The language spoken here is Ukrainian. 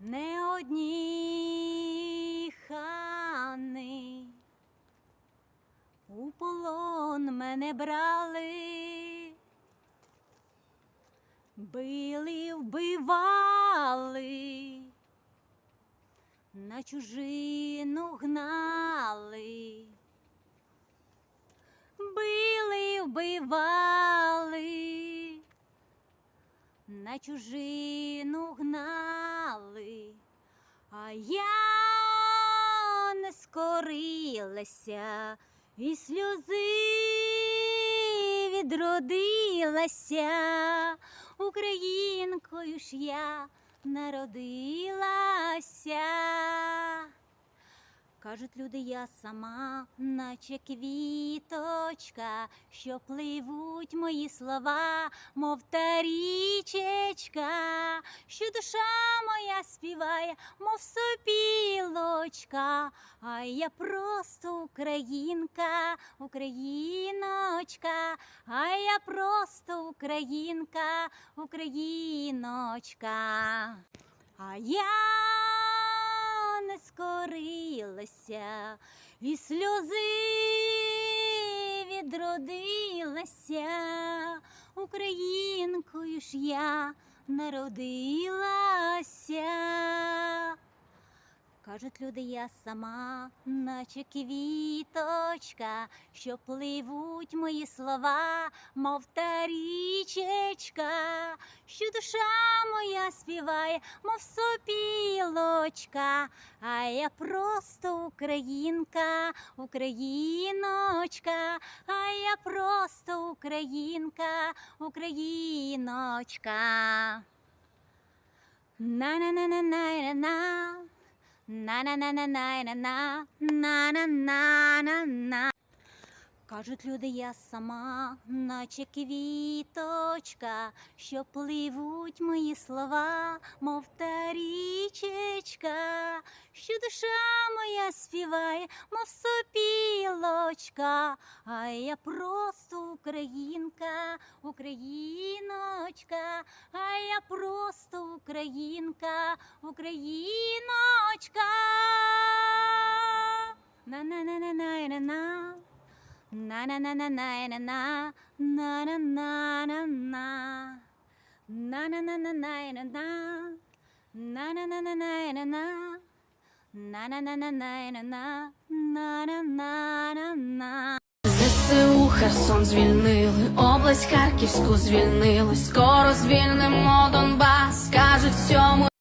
Не одні хани. У полон мене брали, били, вбивали, на чужину гнали, били, вбивали, на чужину гнали, а я не скорилася і сльози відродилася, українкою ж я народилася. Кажуть люди, я сама, наче квіточка, що пливуть мої слова, мов та річечка, що душа моя співає, мов сопілочка, а я просто українка, україночка, а я просто українка, україночка. А я не скорилася, і сльози відродилася, українкою ж я народилася. Кажуть люди, я сама, наче квіточка, що пливуть мої слова, мов та річечка, що душа моя співає, мов сопілочка, а я просто українка, україночка, а я просто українка, україночка. На-на-на-на-на-на-на. На-на-на-на-на-на-на, на-на-на-на-на. Кажуть люди, я сама, наче квіточка, що пливуть мої слова, мов та річечка, що душа моя співає, мов сопілочка, а я просто українка, україночка, а я просто українка, україночка. На-на-на-на-на-на-на. На-на-на-на-на-на-на. На-на-на-на-на. На-на-на-на-на-на-на. На-на-на-на-на-на-на. На-на-на-на-на-на-на. На-на-на-на-на. ЗСУ Херсон звільнили, область Харківську звільнили, скоро звільнимо Донбас, кажуть всьому.